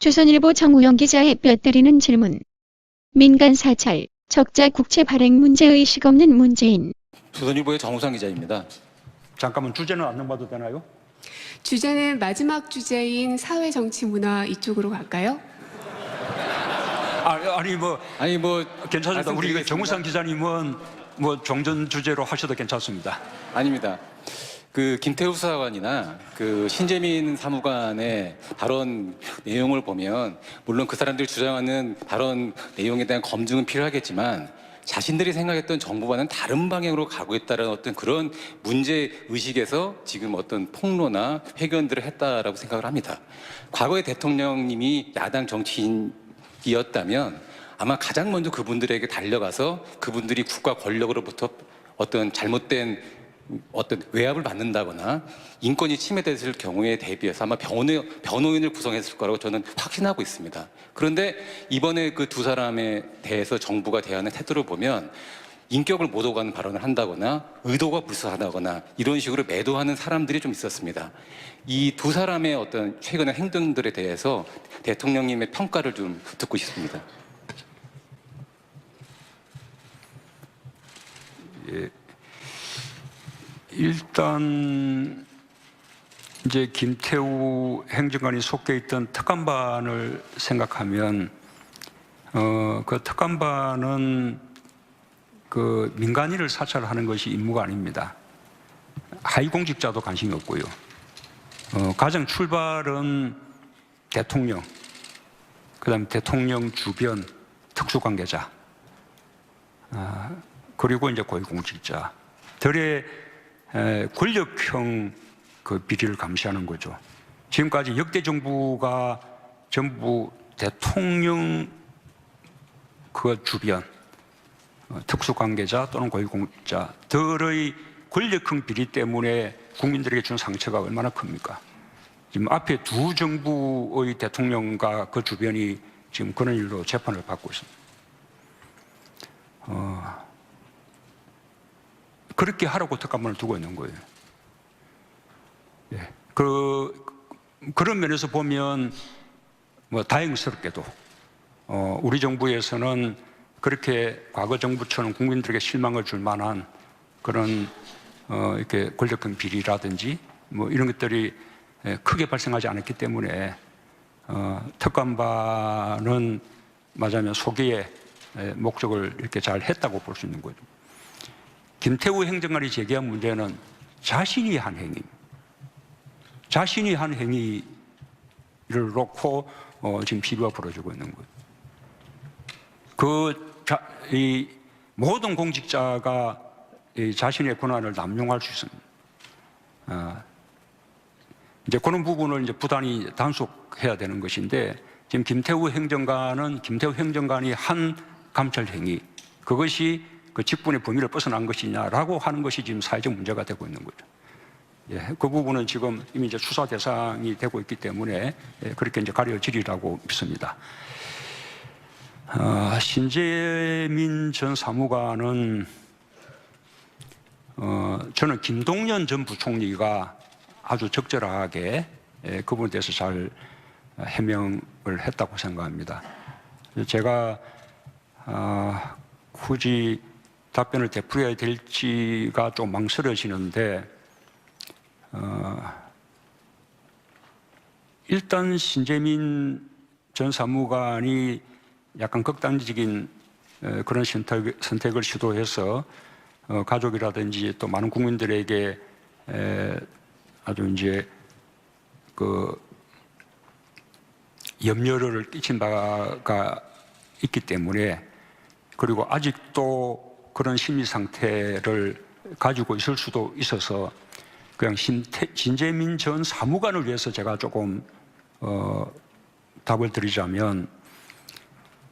조선일보 정우영 기자의 뼈 때리는 질문. 민간 사찰, 적자 국채 발행 문제의식 없는 문재인. 조선일보의 정우상 기자입니다. 잠깐만 주제는 안 넘어도 되나요? 주제는 마지막 주제인 사회 정치 문화 이쪽으로 갈까요? 아, 아니 뭐 아니 뭐 괜찮습니다. 우리 말씀드리겠습니다. 정우상 기자님은 뭐 종전 주제로 하셔도 괜찮습니다. 아닙니다. 그 김태우 수사관이나 그 신재민 사무관의 발언 내용을 보면 물론 그 사람들이 주장하는 발언 내용에 대한 검증은 필요하겠지만 자신들이 생각했던 정부와는 다른 방향으로 가고 있다는 어떤 그런 문제 의식에서 지금 어떤 폭로나 회견들을 했다라고 생각을 합니다. 과거의 대통령님이 야당 정치인이었다면 아마 가장 먼저 그분들에게 달려가서 그분들이 국가 권력으로부터 어떤 잘못된 어떤 외압을 받는다거나 인권이 침해됐을 경우에 대비해서 아마 변호, 변호인을 구성했을 거라고 저는 확신하고 있습니다. 그런데 이번에 그 두 사람에 대해서 정부가 대하는 태도를 보면 인격을 못 오가는 발언을 한다거나 의도가 불순하다거나 이런 식으로 매도하는 사람들이 좀 있었습니다. 이 두 사람의 어떤 최근의 행동들에 대해서 대통령님의 평가를 좀 듣고 싶습니다. 일단 이제 김태우 행정관이 속해 있던 특감반을 생각하면 어, 그 특감반은 그 민간인을 사찰하는 것이 임무가 아닙니다. 하위공직자도 관심이 없고요. 어, 가장 출발은 대통령, 그다음 대통령 주변 특수관계자, 아, 그리고 이제 고위공직자들의 에, 권력형 그 비리를 감시하는 거죠. 지금까지 역대 정부가 전부 대통령 그 주변 어, 특수관계자 또는 고위공직자들의 권력형 비리 때문에 국민들에게 준 상처가 얼마나 큽니까? 지금 앞에 두 정부의 대통령과 그 주변이 지금 그런 일로 재판을 받고 있습니다. 그렇게 하라고 특감을 두고 있는 거예요. 예. 그, 그런 면에서 보면 뭐 다행스럽게도 어, 우리 정부에서는 그렇게 과거 정부처럼 국민들에게 실망을 줄 만한 그런 어, 이렇게 권력형 비리라든지 뭐 이런 것들이 예, 크게 발생하지 않았기 때문에 어, 특감반은 맞으면 소개의 예, 목적을 이렇게 잘 했다고 볼 수 있는 거죠. 김태우 행정관이 제기한 문제는 자신이 한 행위, 자신이 한 행위를 놓고 어, 지금 비리가 벌어지고 있는 거예요. 그, 자, 이 모든 공직자가 이 자신의 권한을 남용할 수 있습니다. 아, 이제 그런 부분을 이제 부단히 단속해야 되는 것인데 지금 김태우 행정관은 김태우 행정관이 한 감찰 행위 그것이 그 직분의 범위를 벗어난 것이냐라고 하는 것이 지금 사회적 문제가 되고 있는 거죠. 예, 그 부분은 지금 이미 이제 수사 대상이 되고 있기 때문에 예, 그렇게 이제 가려지리라고 믿습니다. 어, 신재민 전 사무관은 어, 저는 김동연 전 부총리가 아주 적절하게 예, 그 부분에 대해서 잘 해명을 했다고 생각합니다. 제가 아, 굳이 답변을 되풀이해야 될지가 좀 망설여지는데 어, 일단 신재민 전 사무관이 약간 극단적인 에, 그런 선택, 선택 을 시도해서 어, 가족이라든지 또 많은 국민들에게 에, 아주 이제 그 염려를 끼친 바가 있기 때문에 그리고 아직도 그런 심리 상태를 가지고 있을 수도 있어서 그냥 진재민 전 사무관을 위해서 제가 조금 어, 답을 드리자면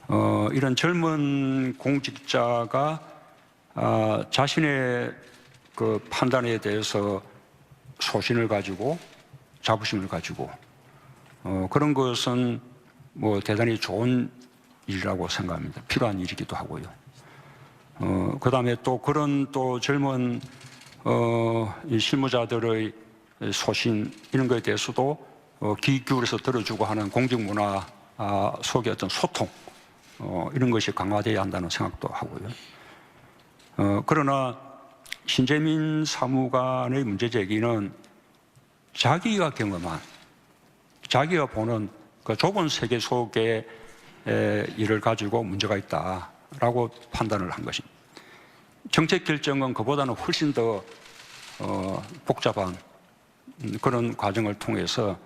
어, 이런 젊은 공직자가 아, 자신의 그 판단에 대해서 소신을 가지고 자부심을 가지고 어, 그런 것은 뭐 대단히 좋은 일이라고 생각합니다. 필요한 일이기도 하고요. 어, 그 다음에 또 그런 또 젊은 어, 이 실무자들의 소신 이런 것에 대해서도 어, 귀 기울여서 들어주고 하는 공직 문화 아, 속의 어떤 소통 어, 이런 것이 강화돼야 한다는 생각도 하고요. 어, 그러나 신재민 사무관의 문제 제기는 자기가 경험한 자기가 보는 그 좁은 세계 속의 에, 일을 가지고 문제가 있다 라고 판단을 한 것입니다. 정책 결정은 그보다는 훨씬 더 어, 복잡한 음, 그런 과정을 통해서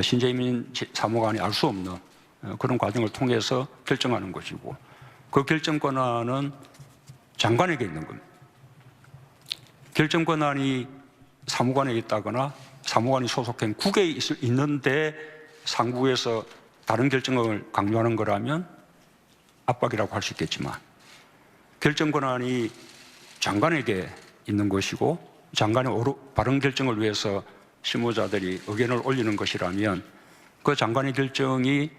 신재민 지- 사무관이 알 수 없는 어, 그런 과정을 통해서 결정하는 것이고 그 결정 권한은 장관에게 있는 겁니다. 결정 권한이 사무관에 있다거나 사무관이 소속된 국에 있- 있는데 상부에서 다른 결정을 강요하는 거라면 압박이라고 할 수 있겠지만 결정 권한이 장관에게 있는 것이고 장관의 옳은- 바른 결정을 위해서 실무자들이 의견을 올리는 것이라면 그 장관의 결정이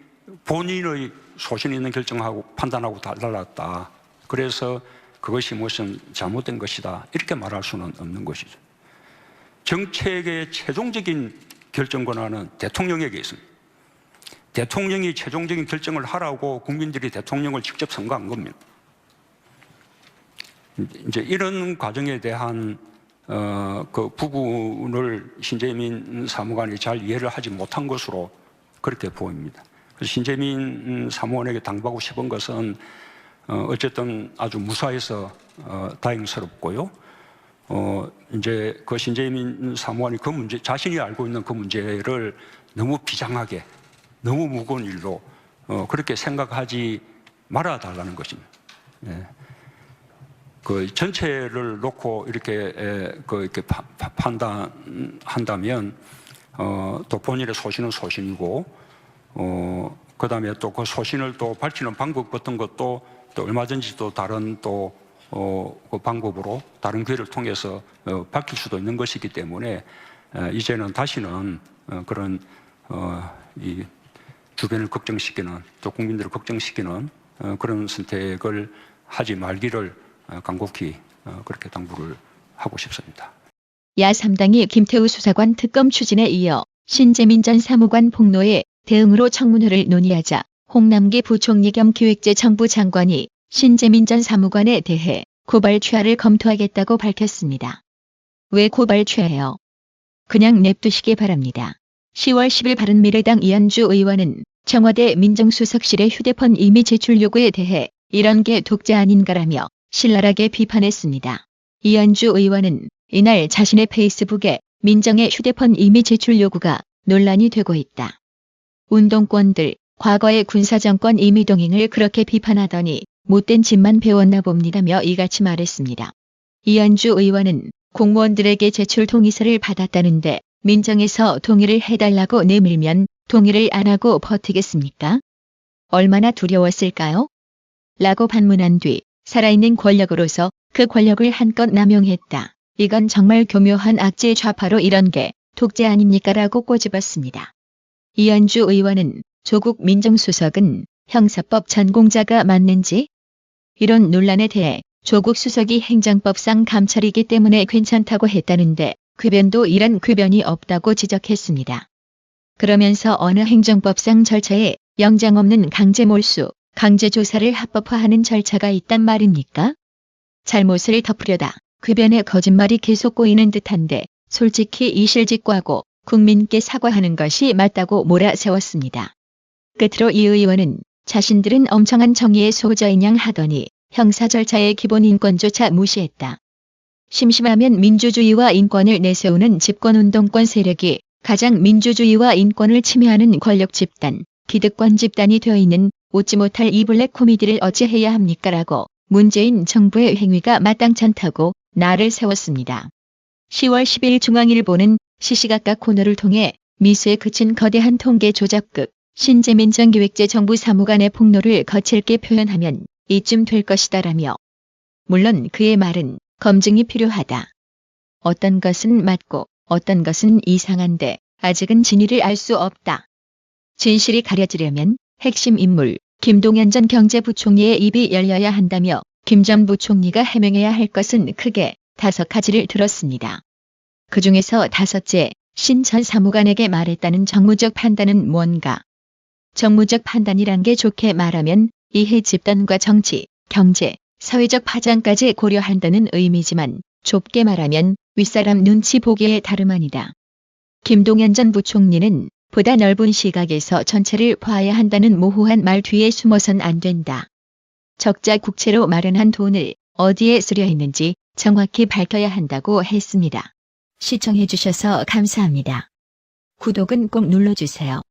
본인의 소신 있는 결정하고 판단하고 다 달랐다. 그래서 그것이 무슨 잘못된 것이다. 이렇게 말할 수는 없는 것이죠. 정책의 최종적인 결정 권한은 대통령에게 있습니다. 대통령이 최종적인 결정을 하라고 국민들이 대통령을 직접 선거한 겁니다. 이제 이런 과정에 대한 어, 그 부분을 신재민 사무관이 잘 이해를 하지 못한 것으로 그렇게 보입니다. 그래서 신재민 사무관에게 당부하고 싶은 것은 어, 어쨌든 아주 무사해서 어, 다행스럽고요. 어, 이제 그 신재민 사무관이 그 문제, 자신이 알고 있는 그 문제를 너무 비장하게, 너무 무거운 일로 어, 그렇게 생각하지 말아 달라는 것입니다. 예. 그 전체를 놓고 이렇게 에, 그 이렇게 파- 파- 판단한다면 어, 또 본인의 소신은 소신이고 어, 그다음에 또 그 소신을 또 밝히는 방법 같은 것도 또 얼마든지 또 다른 또 어, 그 방법으로 다른 기회를 통해서 어, 밝힐 수도 있는 것이기 때문에 에, 이제는 다시는 어, 그런 어, 이 주변을 걱정시키는 또 국민들을 걱정시키는 어, 그런 선택을 하지 말기를 어, 간곡히 어, 그렇게 당부를 하고 싶습니다. 야3당이 김태우 수사관 특검 추진에 이어 신재민 전 사무관 폭로에 대응으로 청문회를 논의하자 홍남기 부총리 겸 기획재 정부 장관이 신재민 전 사무관에 대해 고발 취하를 검토하겠다고 밝혔습니다. 왜 고발 취하해요? 그냥 냅두시기 바랍니다. 10월 10일 바른미래당 이현주 의원은 청와대 민정수석실의 휴대폰 이미 제출 요구에 대해 이런 게 독자 아닌가라며 신랄하게 비판했습니다. 이현주 의원은 이날 자신의 페이스북에 민정의 휴대폰 이미 제출 요구가 논란이 되고 있다. 운동권들, 과거의 군사정권 이미 동행을 그렇게 비판하더니 못된 짓만 배웠나 봅니다며 이같이 말했습니다. 이현주 의원은 공무원들에게 제출 동의서를 받았다는데 민정에서 동의를 해달라고 내밀면 동의를 안 하고 버티겠습니까? 얼마나 두려웠을까요? 라고 반문한 뒤 살아있는 권력으로서 그 권력을 한껏 남용했다. 이건 정말 교묘한 악재 좌파로 이런 게 독재 아닙니까? 라고 꼬집었습니다. 이현주 의원은 조국 민정수석은 형사법 전공자가 맞는지? 이런 논란에 대해 조국 수석이 행정법상 감찰이기 때문에 괜찮다고 했다는데 궤변도 이런 궤변이 없다고 지적했습니다. 그러면서 어느 행정법상 절차에 영장 없는 강제 몰수, 강제 조사를 합법화하는 절차가 있단 말입니까? 잘못을 덮으려다 궤변에 거짓말이 계속 꼬이는 듯한데 솔직히 이 실직고하고 국민께 사과하는 것이 맞다고 몰아세웠습니다. 끝으로 이 의원은 자신들은 엄청한 정의의 소저인 양 하더니 형사 절차의 기본 인권조차 무시했다. 심심하면 민주주의와 인권을 내세우는 집권운동권 세력이 가장 민주주의와 인권을 침해하는 권력 집단, 기득권 집단이 되어 있는 웃지 못할 이 블랙 코미디를 어찌해야 합니까? 라고 문재인 정부의 행위가 마땅찮다고 나를 세웠습니다. 10월 10일 중앙일보는 시시각각 코너를 통해 미수에 그친 거대한 통계 조작극 신재민 전 기획재 정부 사무관의 폭로를 거칠게 표현하면 이쯤 될 것이다 라며 물론 그의 말은 검증이 필요하다. 어떤 것은 맞고 어떤 것은 이상한데 아직은 진위를 알 수 없다. 진실이 가려지려면 핵심 인물 김동연 전 경제부총리의 입이 열려야 한다며 김 전 부총리가 해명해야 할 것은 크게 다섯 가지를 들었습니다. 그 중에서 다섯째, 신 전 사무관에게 말했다는 정무적 판단은 뭔가? 정무적 판단이란 게 좋게 말하면 이해 집단과 정치, 경제, 사회적 파장까지 고려한다는 의미지만 좁게 말하면 윗사람 눈치 보기에 다름 아니다. 김동연 전 부총리는 보다 넓은 시각에서 전체를 봐야 한다는 모호한 말 뒤에 숨어선 안 된다. 적자 국채로 마련한 돈을 어디에 쓰려 했는지 정확히 밝혀야 한다고 했습니다. 시청해주셔서 감사합니다. 구독은 꼭 눌러주세요.